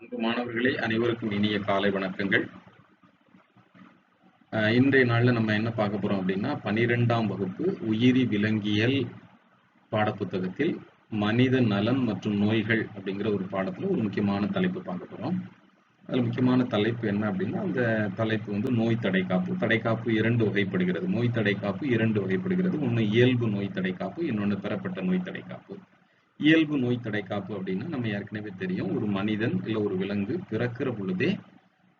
அன்பு மாணவர்களே அனைவருக்கும் இனிய காலை வணக்கங்கள். இன்றைய நாள்ல நம்ம என்ன பார்க்க போறோம் அப்படின்னா பனிரெண்டாம் வகுப்பு உயிரி விலங்கியல் பாடப்புத்தகத்தில் மனித நலம் மற்றும் நோய்கள் அப்படிங்கிற ஒரு பாடத்துல ஒரு முக்கியமான தலைப்பு பார்க்க போறோம். அதில் முக்கியமான தலைப்பு என்ன அப்படின்னா அந்த தலைப்பு வந்து நோய் தடை காப்பு தடை காப்பு இரண்டு வகைப்படுகிறது. நோய் காப்பு இரண்டு வகைப்படுகிறது. ஒன்று இயல்பு நோய் காப்பு இன்னொன்று பெறப்பட்ட நோய் தடைக்காப்பு. இயல்பு நோய் தடைக்காப்பு அப்படின்னா நம்ம ஏற்கனவே தெரியும். ஒரு மனிதன் இல்லை ஒரு விலங்கு பிறக்கிற பொழுதே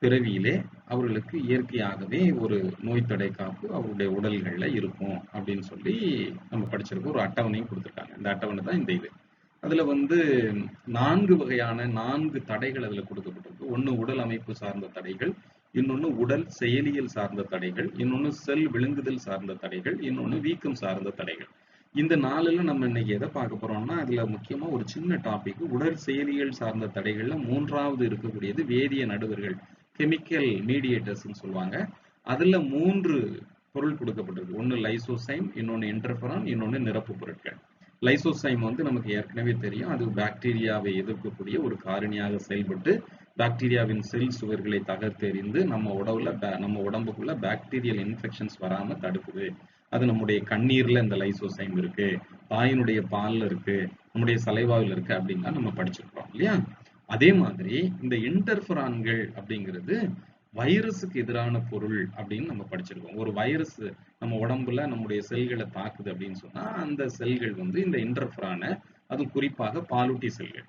பிறவியிலே அவர்களுக்கு இயற்கையாகவே ஒரு நோய் தடைக்காப்பு அவருடைய உடல்கள்ல இருக்கும் அப்படின்னு சொல்லி நம்ம படிச்சிருக்கோம் ஒரு அட்டவணையும் கொடுத்துருக்காங்க. இந்த அட்டவணை தான் இந்த இது. அதுல வந்து நான்கு வகையான நான்கு தடைகள் அதுல கொடுக்கப்பட்டிருக்கு. ஒன்று உடல் அமைப்பு சார்ந்த தடைகள் இன்னொன்று உடல் செயலியல் சார்ந்த தடைகள் இன்னொன்று செல் விழுங்குதல் சார்ந்த தடைகள் இன்னொன்று வீக்கம் சார்ந்த தடைகள். இந்த நாளில் நம்ம இன்னைக்கு எதை பார்க்க போறோம்னா அதுல முக்கியமா ஒரு சின்ன டாபிக் உடல் செயலியல் சார்ந்த தடைகள்ல மூன்றாவது இருக்கக்கூடியது வேதிய நடுவர்கள் கெமிக்கல் மீடியேட்டர்ஸ்னு சொல்லுவாங்க. அதுல மூன்று பொருள் கொடுக்கப்பட்டிருக்கு. ஒன்னு லைசோசைம் இன்னொன்னு இன்டர்ஃபரான் இன்னொன்னு நிரப்பு பொருட்கள். லைசோசைம் வந்து நமக்கு ஏற்கனவே தெரியும். அது பாக்டீரியாவை எதிர்க்கக்கூடிய ஒரு காரணியாக செயல்பட்டு பாக்டீரியாவின் செல் சுவர்களை தகர்த்தெறிந்து நம்ம உடவுல நம்ம உடம்புக்குள்ள பாக்டீரியல் இன்ஃபெக்ஷன்ஸ் வராம தடுக்குது. அது நம்முடைய கண்ணீர்ல இந்த லைசோசைம் இருக்கு தாயினுடைய பால்ல இருக்கு நம்முடைய சலைவாவில் இருக்கு அப்படின்னா நம்ம படிச்சிருக்கோம் இல்லையா? அதே மாதிரி இந்த இன்டர்ஃபரான்கள் அப்படிங்கிறது வைரஸுக்கு எதிரான பொருள் அப்படின்னு நம்ம படிச்சிருக்கோம். ஒரு வைரஸ் நம்ம உடம்புல நம்முடைய செல்களை தாக்குது அப்படின்னு சொன்னா அந்த செல்கள் வந்து இந்த இன்டர்ஃபரான அது குறிப்பாக பாலூட்டி செல்கள்.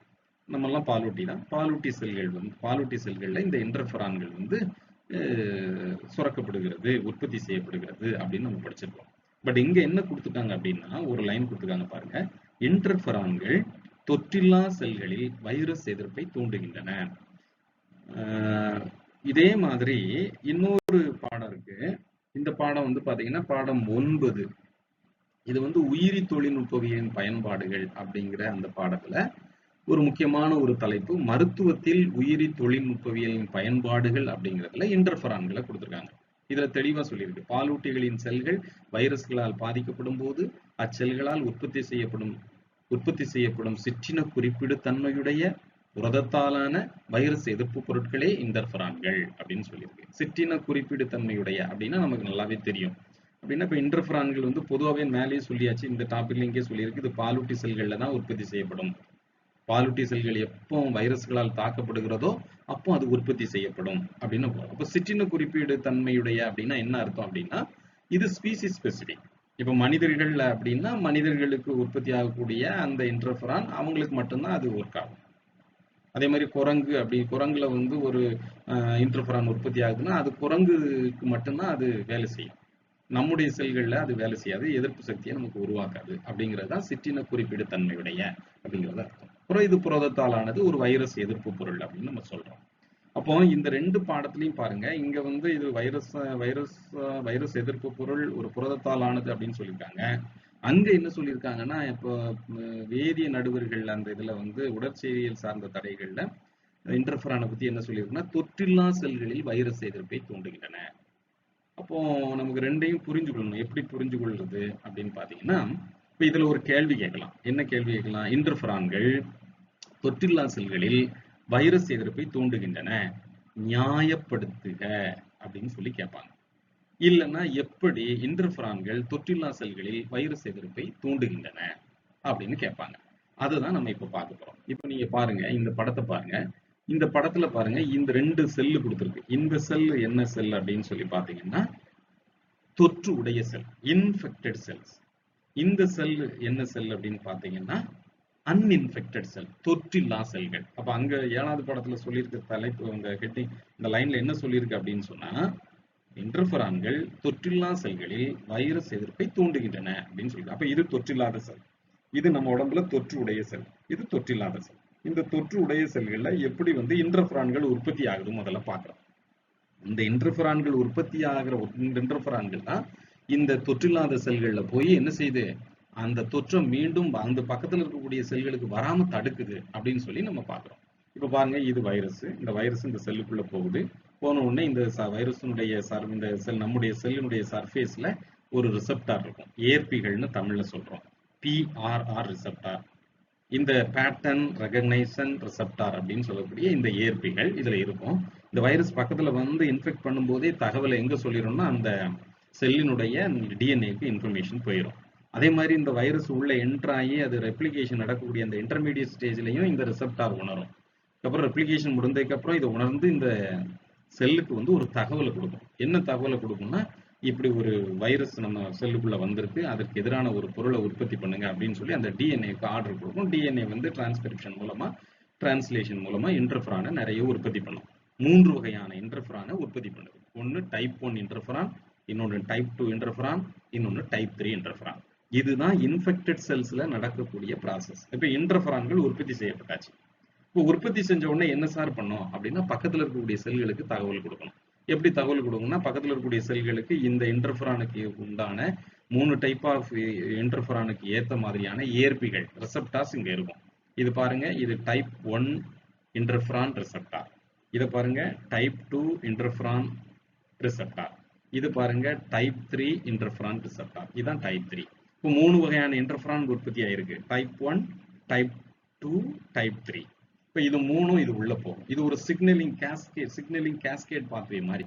நம்ம எல்லாம் பாலூட்டி தான் பாலூட்டி செல்கள் வந்து பாலூட்டி செல்கள்ல இந்த இன்டர்ஃபரான்கள் வந்து சுரக்கப்படுகிறது உற்பத்தி செய்யப்படுகிறது அப்படின்னு நம்ம படிச்சிருக்கோம். பட் இங்க என்ன கொடுத்துட்டாங்க அப்படின்னா ஒரு லைன் கொடுத்துருக்காங்க பாருங்க. இன்டர்ஃபரான்கள் தொற்றில்லா செல்களில் வைரஸ் எதிர்ப்பை தூண்டுகின்றன. இதே மாதிரி இன்னொரு பாடம் இருக்கு. இந்த பாடம் வந்து பாத்தீங்கன்னா பாடம் ஒன்பது. இது வந்து உயிரி தொழில்நுட்பவியலின் பயன்பாடுகள் அப்படிங்கிற அந்த பாடத்துல ஒரு முக்கியமான ஒரு தலைப்பு மருத்துவத்தில் உயிரி தொழில்நுட்பவியலின் பயன்பாடுகள் அப்படிங்கிறதுல இன்டர்ஃபரான்களை கொடுத்துருக்காங்க. இதுல தெளிவா சொல்லியிருக்கு. பாலூட்டிகளின் செல்கள் வைரஸ்களால் பாதிக்கப்படும் போது அச்செல்களால் உற்பத்தி செய்யப்படும் உற்பத்தி செய்யப்படும் சிற்றின குறிப்பிடு தன்மையுடைய புரதத்தாலான வைரஸ் எதிர்ப்பு பொருட்களே இன்டர்ஃபரான்கள் அப்படின்னு சொல்லியிருக்கு. சிற்றின குறிப்பிடு தன்மையுடைய அப்படின்னா நமக்கு நல்லாவே தெரியும். அப்படின்னா இப்ப இன்டர்ஃபரான்கள் வந்து பொதுவாகவே மேலேயே சொல்லியாச்சு இந்த டாபிக்ல இங்கே சொல்லியிருக்கு. இது பாலூட்டி செல்கள்ல தான் உற்பத்தி செய்யப்படும். பாலூட்டி செல்கள் எப்போ வைரஸ்களால் தாக்கப்படுகிறதோ அப்போ அது உற்பத்தி செய்யப்படும் அப்படின்னு அப்போ சிற்றின குறிப்பீடு தன்மையுடைய அப்படின்னா என்ன அர்த்தம் அப்படின்னா இது ஸ்பீசிஸ் ஸ்பெசிபிக் இப்போ மனிதர்கள் அப்படின்னா மனிதர்களுக்கு உற்பத்தி ஆகக்கூடிய அந்த இன்டர்ஃபரான் அவங்களுக்கு மட்டும்தான் அது ஒர்க் ஆகும். அதே மாதிரி குரங்கு அப்படி குரங்குல வந்து ஒரு இன்டர்ஃபரான் உற்பத்தி ஆகுதுன்னா அது குரங்குக்கு மட்டும்தான் அது வேலை செய்யும். நம்முடைய செல்களில் அது வேலை செய்யாது எதிர்ப்பு சக்தியை நமக்கு உருவாக்காது அப்படிங்கிறது தான் சிற்றின குறிப்பீடு தன்மையுடைய அப்படிங்கிறது அர்த்தம். அப்புறம் இது புரதத்தாலானது ஒரு வைரஸ் எதிர்ப்பு பொருள் அப்படின்னு நம்ம சொல்றோம். அப்போ இந்த ரெண்டு பாடத்திலையும் பாருங்க. இங்க வந்து இது வைரஸ் வைரஸ் வைரஸ் எதிர்ப்பு பொருள் ஒரு புரதத்தால் ஆனது அப்படின்னு சொல்லியிருக்காங்க. அங்க என்ன சொல்லியிருக்காங்கன்னா இப்போ வேதிய நடுவர்கள் அந்த இதுல வந்து உடற்செயலியல் சார்ந்த தடைகள்ல இன்டர்ஃபரானை பத்தி என்ன சொல்லியிருக்குன்னா தொற்றில்லா செல்களில் வைரஸ் எதிர்ப்பை தூண்டுகின்றன. அப்போ நமக்கு ரெண்டையும் புரிஞ்சு கொள்ளணும் எப்படி புரிஞ்சு கொள்றது அப்படின்னு பாத்தீங்கன்னா இப்ப இதுல ஒரு கேள்வி கேட்கலாம். என்ன கேள்வி கேட்கலாம்? இன்டர்ஃபரான்கள் தொற்றில்லா செல்களில் வைரஸ் எதிர்ப்பை தூண்டுகின்றன. நியாயப்படுத்துக அப்படின்னு சொல்லி கேட்பாங்க. இல்லைன்னா எப்படி இன்டர்ஃபரான்கள் தொற்றில்லா செல்களில் வைரஸ் எதிர்ப்பை தூண்டுகின்றன அப்படின்னு கேட்பாங்க. அதுதான் நம்ம இப்ப பார்க்க போறோம். இப்ப நீங்க பாருங்க இந்த படத்தை பாருங்க. இந்த படத்துல பாருங்க இந்த ரெண்டு செல்லு கொடுத்துருக்கு. இந்த செல் என்ன செல் அப்படின்னு சொல்லி பாத்தீங்கன்னா தொற்று உடைய செல் இன்ஃபெக்டட் செல்ஸ் இந்த செல் என்ன செல் அப்படின்னு பாத்தீங்கன்னா அன்இன்ஃபெக்டட் செல் தொற்றில்லா செல்கள் அப்ப அங்க ஏழாவது படத்துல சொல்லியிருக்க தலைப்பு உங்க ஹெட்டிங் இந்த லைன்ல என்ன சொல்லியிருக்கு அப்படின்னு சொன்னா இன்டர்ஃபரான்கள் தொற்றில்லா செல்களில் வைரஸ் எதிர்ப்பை தூண்டுகின்றன அப்படின்னு சொல்லிட்டு அப்ப இது தொற்றில்லாத செல் இது நம்ம உடம்புல தொற்று உடைய செல் இது தொற்றில்லாத செல் இந்த தொற்று உடைய செல்கள்ல எப்படி வந்து இன்டர்ஃபரான்கள் உற்பத்தி ஆகுது முதல்ல பாக்குறோம் இந்த இன்டர்ஃபரான்கள் உற்பத்தி ஆகிற இன்டர்ஃபரான்கள் தான் இந்த தொற்றில்லாத செல்கள்ல போய் என்ன செய்யுது? அந்த தொற்றம் மீண்டும் அந்த பக்கத்துல இருக்கக்கூடிய செல்களுக்கு வராம தடுக்குது அப்படின்னு சொல்லி நம்ம பாக்குறோம் இப்ப பாருங்க இது வைரஸ். இந்த வைரஸ் இந்த செல்லுக்குள்ள போகுது. போன உடனே இந்த வைரஸினுடைய சர் இந்த செல் நம்முடைய செல்லினுடைய சர்ஃபேஸ்ல ஒரு ரிசப்டார் இருக்கும். ஏற்பிகள்னு தமிழ்ல சொல்றோம். பிஆர்ஆர் ரிசப்டார் இந்த பேட்டர்ன் ரெகனைசன் ரிசப்டார் அப்படின்னு சொல்லக்கூடிய இந்த ஏற்பிகள் இதுல இருக்கும். இந்த வைரஸ் பக்கத்துல வந்து இன்ஃபெக்ட் பண்ணும்போதே தகவலை எங்க சொல்லிடும்னா அந்த செல்லினுடைய டிஎன்ஏக்கு இன்ஃபர்மேஷன் போயிடும் அதே மாதிரி இந்த வைரஸ் உள்ள என்ட்ராகி அது ரெப்ளிகேஷன் நடக்கக்கூடிய அந்த இன்டர்மீடியட் ஸ்டேஜ்லையும் இந்த ரிசப்டார் உணரும். அப்புறம் ரெப்ளிகேஷன் முடிந்ததுக்கப்புறம் இதை உணர்ந்து இந்த செல்லுக்கு வந்து ஒரு தகவலை கொடுக்கும். என்ன தகவலை கொடுக்கும்னா இப்படி ஒரு வைரஸ் நம்ம செல்லுக்குள்ள வந்திருக்கு அதற்கு எதிரான ஒரு பொருளை உற்பத்தி பண்ணுங்க அப்படின்னு சொல்லி அந்த டிஎன்ஏக்கு ஆர்டர் கொடுக்கும். டிஎன்ஏ வந்து டிரான்ஸ்கிரிப்ஷன் மூலமா டிரான்ஸ்லேஷன் மூலமா இன்டர்ஃபரானை நிறைய உற்பத்தி பண்ணும். மூன்று வகையான இன்டர்ஃபரானை உற்பத்தி பண்ணுது. ஒன்று டைப் ஒன் இன்டர்ஃபரான் இன்னொன்று டைப் டூ இன்டர்ஃபரான் இன்னொன்று டைப் த்ரீ இன்டர்ஃபரான் இதுதான் இன்ஃபெக்டட் செல்ஸ்ல நடக்கக்கூடிய ப்ராசஸ் இப்போ இன்டர்ஃபரான்கள் உற்பத்தி செய்யப்பட்டாச்சு. இப்போ உற்பத்தி செஞ்ச உடனே என்ன சார் பண்ணோம்? அப்படின்னா பக்கத்தில் இருக்கக்கூடிய செல்களுக்கு தகவல் கொடுக்கணும். எப்படி தகவல் கொடுக்கணும்னா பக்கத்தில் இருக்கக்கூடிய செல்களுக்கு இந்த இன்டர்ஃபரானுக்கு உண்டான மூணு டைப் ஆஃப் இன்டர்ஃபரானுக்கு ஏற்ற மாதிரியான ஏற்பிகள் ரிசப்டார்ஸ் இங்கே இருக்கும். இது பாருங்க இது டைப் ஒன் இன்டர்ஃபரான் ரிசப்டார் இதை பாருங்க டைப் டூ இன்டர்ஃபரான் ரிசப்டார் இது பாருங்க டைப் த்ரீ இன்டர்ஃபரான் ரிசெப்டார் இதுதான் டைப் த்ரீ இப்போ மூணு வகையான இன்டர்ஃபரான் உற்பத்தி ஆயிருக்கு type one type two type three இப்போ இது மூணும் இது உள்ள போகும். இது ஒரு signalling cascade signalling cascade pathway மாதிரி.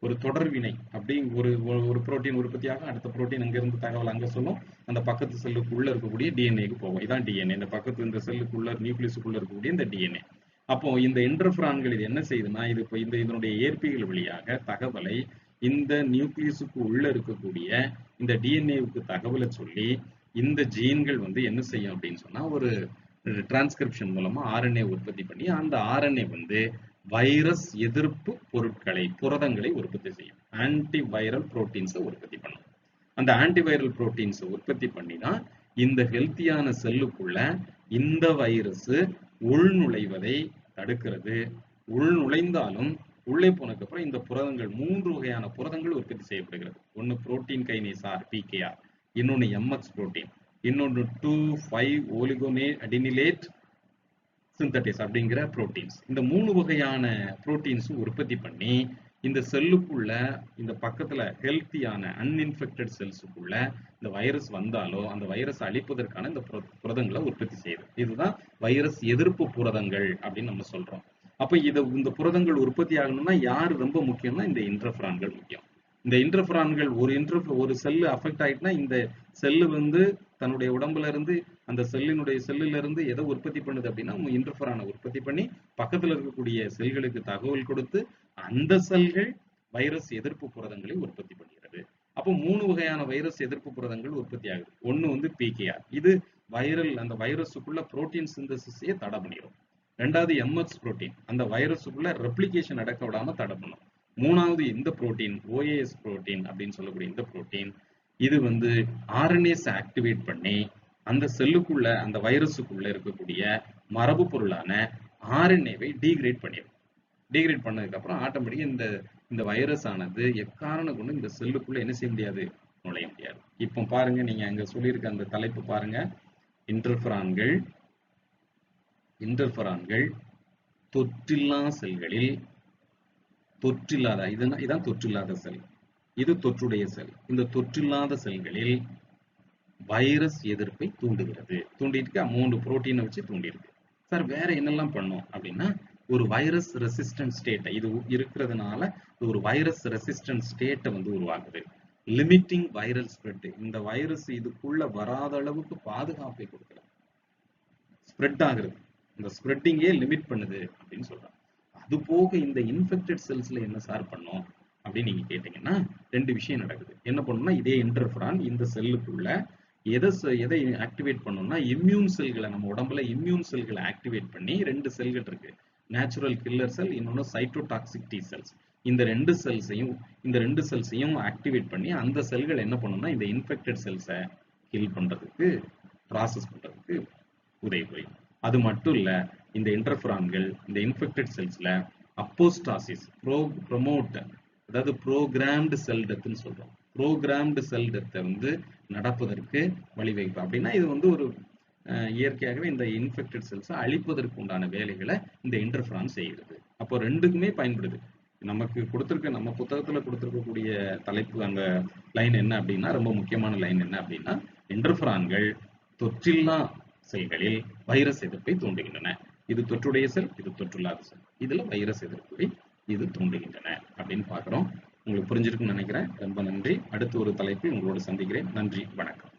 ஒரு தொடர்வினை அப்படி ஒரு ஒரு- புரோட்டீன் உற்பத்தியாகும் அடுத்த புரோட்டீன் அங்கிருந்து தகவல் அங்க சொல்லும். அந்த பக்கத்து செல்லுக்குள்ள இருக்கக்கூடிய டிஎன்ஏக்கு போகும். இதான் டிஎன்ஏ இந்த பக்கத்து இந்த செல்லுக்குள்ள நியூக்ளியஸுக்குள்ள இருக்கக்கூடிய இந்த டிஎன்ஏ அப்போ இந்த இன்டர்ஃபிரான்கள் இது என்ன செய்யுதுன்னா இது இப்போ இந்த இதனுடைய ஏற்பிகள் வழியாக தகவலை இந்த நியூக்ளியஸுக்கு உள்ள இருக்கக்கூடிய இந்த டிஎன்ஏவுக்கு தகவலை சொல்லி இந்த ஜீன்கள் வந்து என்ன செய்யும் அப்படின்னு சொன்னா ஒரு டிரான்ஸ்கிரிப்ஷன் மூலமா ஆர்என்ஏ உற்பத்தி பண்ணி அந்த ஆர்என்ஏ வந்து வைரஸ் எதிர்ப்பு பொருட்களை புரதங்களை உற்பத்தி செய்யும். ஆன்டி வைரல் புரோட்டீன்ஸை உற்பத்தி பண்ணும். அந்த ஆன்டிவைரல் புரோட்டீன்ஸை உற்பத்தி பண்ணி தான் இந்த ஹெல்த்தியான செல்லுக்குள்ள இந்த வைரஸ் உள்நுழைவதை தடுக்கிறது. உள் நுழைந்தாலும் உள்ளே போனதுக்கப்புறம் இந்த புரதங்கள் மூன்று வகையான புரதங்கள் உற்பத்தி செய்யப்படுகிறது. ஒன்னு புரோட்டீன் கைனேஸ் ஆர் பிகேஆர் இன்னொன்னு எம்எக்ஸ் புரோட்டீன் இன்னொன்று two five oligo adenylate synthetase அப்படிங்கிற புரோட்டீன்ஸ் இந்த மூணு வகையான புரோட்டீன்ஸும் உற்பத்தி பண்ணி இந்த செல்லுக்குள்ள இந்த பக்கத்துல ஹெல்த்தியான அன்இன்ஃபெக்டட் செல்ஸுக்குள்ள இந்த வைரஸ் வந்தாலோ அந்த வைரஸ் அழிப்பதற்கான இந்த புர- புரதங்களை உற்பத்தி செய்யுது. இதுதான் வைரஸ் எதிர்ப்பு புரதங்கள் அப்படின்னு நம்ம சொல்றோம். அப்ப இதை இந்த புரதங்கள் உற்பத்தி ஆகணும்னா யார் ரொம்ப முக்கியம்னா இந்த இன்டர்ஃபரான்கள் முக்கியம். இந்த இன்டர்ஃபரான்கள் ஒரு இன்டர் ஒரு செல்லு அஃபெக்ட் ஆயிட்டுனா இந்த செல்லு வந்து தன்னுடைய உடம்புல இருந்து அந்த செல்லினுடைய செல்லுல இருந்து எதை உற்பத்தி பண்ணுது அப்படின்னா இன்டர்ஃபரானை உற்பத்தி பண்ணி பக்கத்துல இருக்கக்கூடிய செல்களுக்கு தகவல் கொடுத்து அந்த செல்கள் வைரஸ் எதிர்ப்பு புரதங்களை உற்பத்தி பண்ணுகிறது. அப்போ மூணு வகையான வைரஸ் எதிர்ப்பு புரதங்கள் உற்பத்தி ஆகுது. ஒன்று வந்து பிகேஆர் இது வைரல் அந்த வைரஸுக்குள்ள புரோட்டீன் சிந்தசிஸையே தடை பண்ணிடும் ரெண்டாவது எம்எக்ஸ் புரோட்டீன் அந்த வைரஸுக்குள்ள ரெப்ளிகேஷன் நடக்க விடாம தடை பண்ணும் மூணாவது இந்த புரோட்டீன் ஓஏஎஸ் புரோட்டீன் அப்படின்னு சொல்லக்கூடிய இந்த புரோட்டீன் இது வந்து ஆர்என்ஏஸ் ஆக்டிவேட் பண்ணி அந்த செல்லுக்குள்ள அந்த வைரஸுக்குள்ள இருக்கக்கூடிய மரபு பொருளான ஆர்என்ஏவை டீக்ரேட் பண்ணிடும். டீக்ரேட் பண்ணதுக்கு அப்புறம் ஆட்டோமேட்டிக்கா இந்த இந்த வைரஸ் ஆனது எக்காரணம் கொண்டு இந்த செல்லுக்குள்ள என்ன செய்ய முடியாது? நுழைய முடியாது. இப்போ பாருங்க நீங்க அங்க சொல்லியிருக்க அந்த தலைப்பு பாருங்க. இன்டர்ஃபரான்கள் இன்டர்ஃபரான்கள் தொற்றில்லா செல்களில் தொற்றில்லாத இதுதான் இதான் தொற்றில்லாத செல். இது தொற்றுடைய செல். இந்த தொற்றில்லாத செல்களில் வைரஸ் எதிர்ப்பை தூண்டுகிறது. தூண்டிட்டு மூன்று புரோட்டீனை வச்சு தூண்டிருக்கு சார் வேற என்னெல்லாம் பண்ணோம் அப்படின்னா ஒரு வைரஸ் ரெசிஸ்டன்ட் ஸ்டேட்டை இது இருக்கிறதுனால இது ஒரு வைரஸ் ரெசிஸ்டன்ட் ஸ்டேட்டை வந்து உருவாக்குது. லிமிட்டிங் வைரல் ஸ்ப்ரெட் இந்த வைரஸ் இதுக்குள்ள வராத அளவுக்கு பாதுகாப்பை கொடுக்குறது ஸ்ப்ரெட் ஆகுறது. இந்த ஸ்ப்ரெட்டிங்கே லிமிட் பண்ணுது அப்படின்னு சொல்றாங்க. அது போக இந்த இன்ஃபெக்டட் செல்ஸ்ல என்ன சார் பண்ணும் அப்படின்னு நீங்க கேட்டீங்கன்னா ரெண்டு விஷயம் நடக்குது. என்ன பண்ணும்னா இதே இன்டர்ஃபரான் இந்த செல்லுக்குள்ள எதை செ- எதை ஆக்டிவேட் பண்ணோம்னா இம்யூன் செல்களை நம்ம உடம்புல இம்யூன் செல்களை ஆக்டிவேட் பண்ணி ரெண்டு செல்கள் இருக்கு. நேச்சுரல் கில்லர் செல் இன்னொன்று சைட்டோடாக்சிக் டி செல்ஸ் இந்த ரெண்டு செல்ஸையும் இந்த ரெண்டு செல்ஸையும் ஆக்டிவேட் பண்ணி அந்த செல்கள் என்ன பண்ணணும்னா இந்த இன்ஃபெக்டட் செல்ஸை கில் பண்றதுக்கு ப்ராசஸ் பண்றதுக்கு உதவி புரியும். அது மட்டும் இல்லை இந்த இன்டர்ஃபரான்கள் இந்த இன்ஃபெக்டட் செல்ஸில் அப்போஸ்டாசிஸ் ப்ரோ ப்ரொமோட் அதாவது ப்ரோக்ராம்டு செல் டெத்துன்னு சொல்கிறோம் ப்ரோக்ராம்டு செல் டெத்தை வந்து நடப்பதற்கு வழிவகுப்பு அப்படின்னா இது வந்து ஒரு இயற்கையாகவே இந்த இன்ஃபெக்டட் செல்ஸை அழிப்பதற்கு உண்டான வேலைகளை இந்த இன்டர்ஃபரான் செய்கிறது. அப்போ ரெண்டுக்குமே பயன்படுது. நமக்கு கொடுத்துருக்க நம்ம புத்தகத்தில் கொடுத்துருக்கக்கூடிய தலைப்பு அந்த லைன் என்ன அப்படின்னா ரொம்ப முக்கியமான லைன் என்ன அப்படின்னா இன்டர்ஃபரான்கள் தொற்றில்லா செல்களில் வைரஸ் எதிர்ப்பை தூண்டுகின்றன. இது தொற்றுடைய செல் இது தொற்றுள்ளாத செல். இதுல வைரஸ் எதிர்ப்பை இது தூண்டுகின்றன அப்படின்னு பாக்குறோம் உங்களுக்கு புரிஞ்சிருக்குன்னு நினைக்கிறேன். ரொம்ப நன்றி. அடுத்து ஒரு தலைப்பில் உங்களோட சந்திக்கிறேன். நன்றி. வணக்கம்.